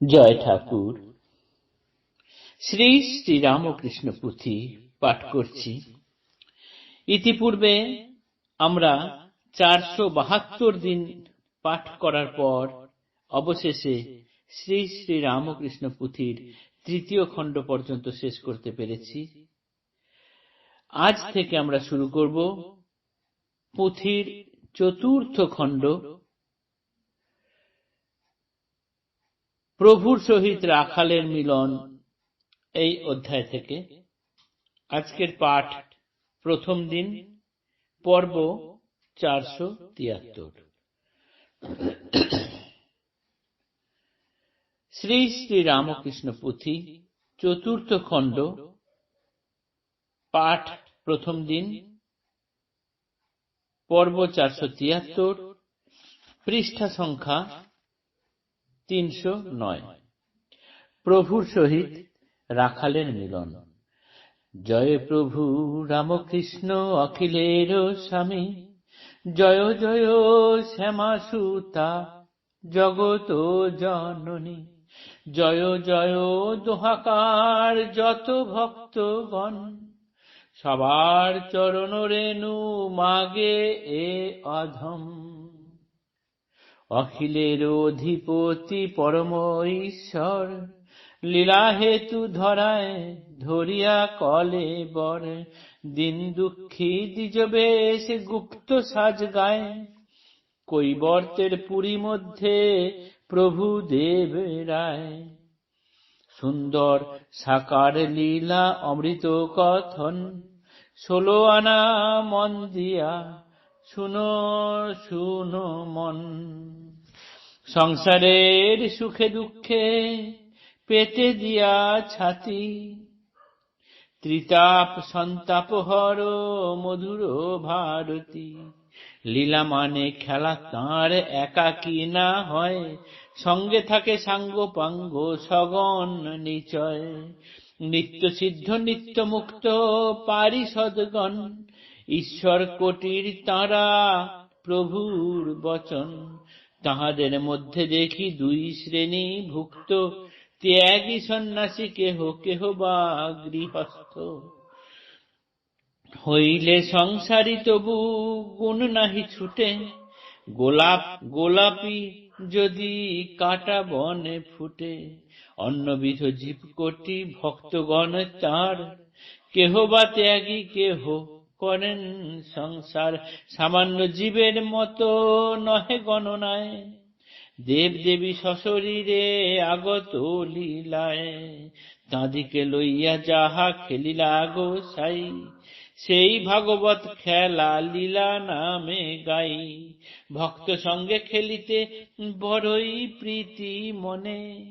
জয় ঠাকুর। শ্রী শ্রী রামকৃষ্ণ পুঁথি পাঠ করছি। ইতিপূর্বে আমরা চারশো বাহাত্তর দিন পাঠ করার পর অবশেষে শ্রী শ্রী রামকৃষ্ণ পুঁথির তৃতীয় খণ্ড পর্যন্ত শেষ করতে পেরেছি। আজ থেকে আমরা শুরু করব পুঁথির চতুর্থ খণ্ড। প্রভুর সহিত রাখালের মিলন এই অধ্যায় থেকে। আজকের পাঠ প্রথম দিন, পর্ব চারশো তিয়াত্তর। শ্রী শ্রী রামকৃষ্ণ পুঁথি, চতুর্থ খণ্ড, পাঠ প্রথম দিন, পর্ব চারশো তিয়াত্তর, পৃষ্ঠা সংখ্যা তিনশো নয়। প্রভুর সহিত রাখালের মিলন। জয় প্রভু রামকৃষ্ণ অখিলের স্বামী। জয় জয়, শ্যামা সুতা জগত জননী। জয় জয়, দোহাকার যত ভক্ত ভক্তগণ। সবার চরণ রেণু মাগে এ অধম। অখিলের অধিপতি পরম ঈশ্বর লীলা হেতু ধরায় ধরিয়া কলে বর, দিন দুঃখী দ্বিজ বেশ গুপ্ত সাজ গায়। কৈবর্তের পুরী মধ্যে প্রভু দেব রায়। সুন্দর সাকার লীলা অমৃত কথন, ষোলো আনা মন দিয়া শুনো শুনো মন। সংসারের সুখে দুঃখে পেতে দিয়া ছাতি। ত্রিতাপ, সন্তাপ, হর, মধুর ভারতী। লীলা মানে খেলা, তাঁর একাকী না হয়? সঙ্গে থাকে সাঙ্গ পাঙ্গ সগন নিচয়। নিত্য সিদ্ধ, নিত্য মুক্ত, পারিষদগণ। ঈশ্বর কোটির তারা, প্রভুর বচন। তাহাদের মধ্যে দেখি দুই শ্রেণি ভুক্ত। ত্যাগী সন্ন্যাসী কেহ কেহ বা গৃহস্থ। হইলে সংসারী তবু গুণ নাহি ছুটে। গোলাপ, গোলাপি যদি কাটা বনে ফুটে, অন্যবিধ জীব কোটি ভক্তগণ তার কেহ বা ত্যাগী, কেহ করেন সংসার। সামান্য জীবের মতো নহে গণনায়। দেব দেবী সশরীরে আগত লীলায়। তাঁদিকে লইয়া যাহা খেলিলা গো সাই, সেই ভাগবত খেলা লীলা নামে গাই। ভক্ত সঙ্গে খেলিতে বড়ই প্রীতি মনে।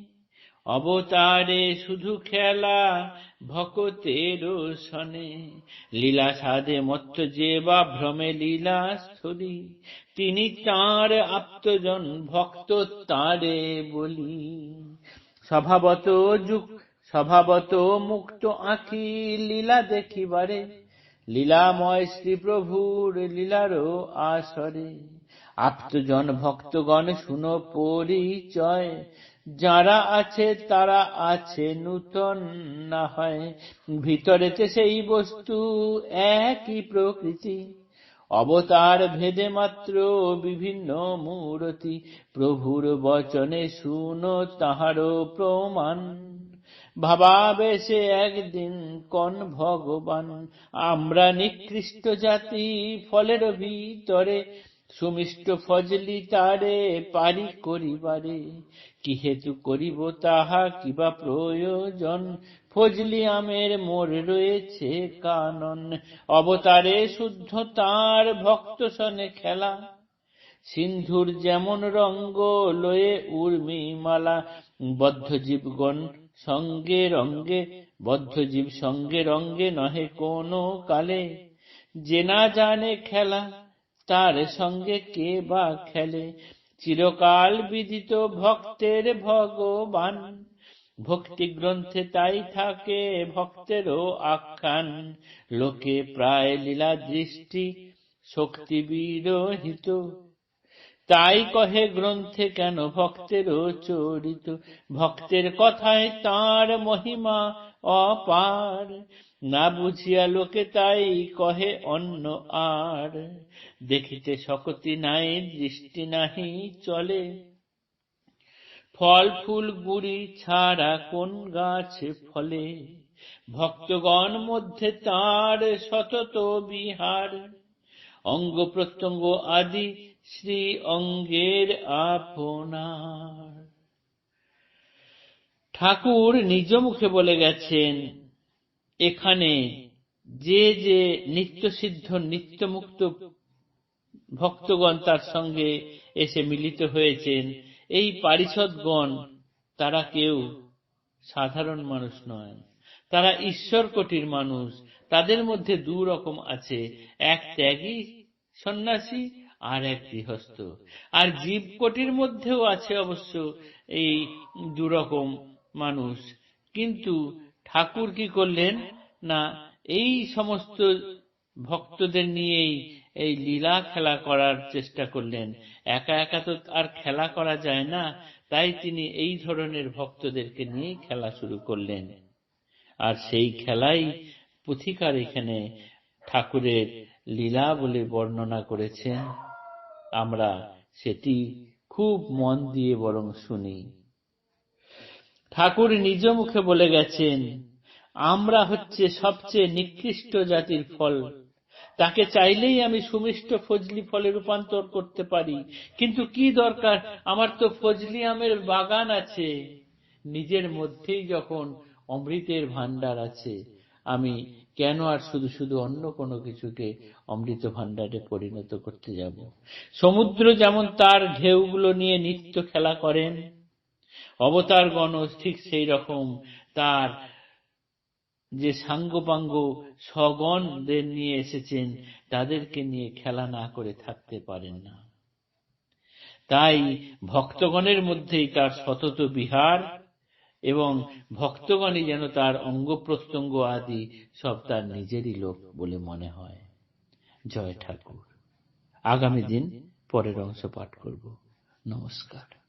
অবতারে শুধু খেলা ভকতের সনে। লীলা সাধে মত্ত যে বা ভ্রমে লীলা স্থলী, তিনি তাঁর আপ্তজন ভক্ত তাঁরে বলি। স্বভাবত যুগ, স্বভাবত মুক্ত আঁকি লীলা দেখিবারে। লীলাময় শ্রী প্রভুর লীলারও আসরে। আপ্তজন ভক্তগণ শুনো পরিচয় যারা আছে, তারা আছে নূতন না হয়। ভিতরেতে সেই বস্তু, একই প্রকৃতি। অবতার ভেদে মাত্র বিভিন্ন মূরতি। প্রভুর বচনে শুনো তাহারও প্রমাণ। ভাবাবেশে একদিন কন ভগবান। আমরা নিকৃষ্ট জাতি, ফলের ভিতরে সুমিষ্ট ফজলি তারে পারি করিবারে। কি হেতু করিব তাহা কিবা প্রয়োজন? ফজলি আমের মোর রয়েছে কানন। অবতারে শুদ্ধ তার ভক্ত সনে খেলা। সিন্ধুর যেমন রঙ্গ লয়ে উর্মি মালা। বদ্ধ জীবগণ সঙ্গে রঙ্গে বদ্ধ জীব সঙ্গে রঙ্গে নহে কোনো কালে। যে না জানে খেলা তার সঙ্গে কে বা খেলে? চিরকাল বিদিত ভক্তের ভগবান। ভক্তি গ্রন্থে তাই থাকে, ভক্তেরও আখ্যান। লোকে প্রায় লীলা দৃষ্টি শক্তি বিরহিত তাই কহে গ্রন্থে কেন ভক্তেরও চরিত? ভক্তের কথায় তার মহিমা অপার। না বুঝিয়া লোকে তাই কহে অন্য আর। দেখিতে শকতি নাই, দৃষ্টি নাহি চলে। ফল ফুল গুড়ি ছাড়া কোন গাছে ফলে? ভক্তগণ মধ্যে তার সতত বিহার। অঙ্গ প্রত্যঙ্গ আদি শ্রী অঙ্গের আপনার। ঠাকুর নিজ মুখে বলে গেছেন, এখানে যে যে নিত্যসিদ্ধ, নিত্যমুক্ত ভক্তগণ তার সঙ্গে এসে মিলিত হয়েছেন, এই পারিষদগণ তারা কেউ সাধারণ মানুষ নয়। তারা ঈশ্বর কোটির মানুষ, তাদের মধ্যে দু রকম আছে, এক ত্যাগী সন্ন্যাসী আর এক গৃহস্থ। আর জীবকোটির মধ্যেও আছে অবশ্য এই দুরকম মানুষ। কিন্তু ঠাকুর কি করলেন? না, এই সমস্ত ভক্তদের নিয়েই এই লীলা খেলা করার চেষ্টা করলেন। একা একা তো আর খেলা করা যায় না, তাই তিনি এই ধরনের ভক্তদেরকে নিয়ে খেলা শুরু করলেন। আর সেই খেলাই পুথিকার এখানে ঠাকুরের লীলা বলে বর্ণনা করেছেন। আমরা সেটি খুব মন দিয়ে বরং শুনি। ঠাকুর নিজ মুখে বলে গেছেন, আমরা হচ্ছে সবচেয়ে নিকৃষ্ট জাতির ফল। তাকে চাইলেই আমি সুমিষ্ট ফজলি ফলে রূপান্তর করতে পারি। কিন্তু কি দরকার? আমার তো ফজলি আমের বাগান আছে। নিজের মধ্যেই যখন অমৃতের ভান্ডার আছে, আমি কেন আর শুধু শুধু অন্য কোনো কিছুকে অমৃত ভান্ডারে পরিণত করতে যাব? সমুদ্র যেমন তার ঢেউগুলো নিয়ে নিত্য খেলা করেন অবতার গণ ঠিক সেই রকম। তার যে সাঙ্গপাঙ্গ স্বগণদের নিয়ে এসেছেন, তাদেরকে নিয়ে খেলা না করে থাকতে পারেন না। তাই ভক্তগণের মধ্যেই তার সতত বিহার এবং ভক্তগণই যেন তার অঙ্গ প্রত্যঙ্গ আদি সব তার নিজেরই লোক বলে মনে হয়। জয় ঠাকুর। আগামী দিন পরের অংশ পাঠ করব। নমস্কার।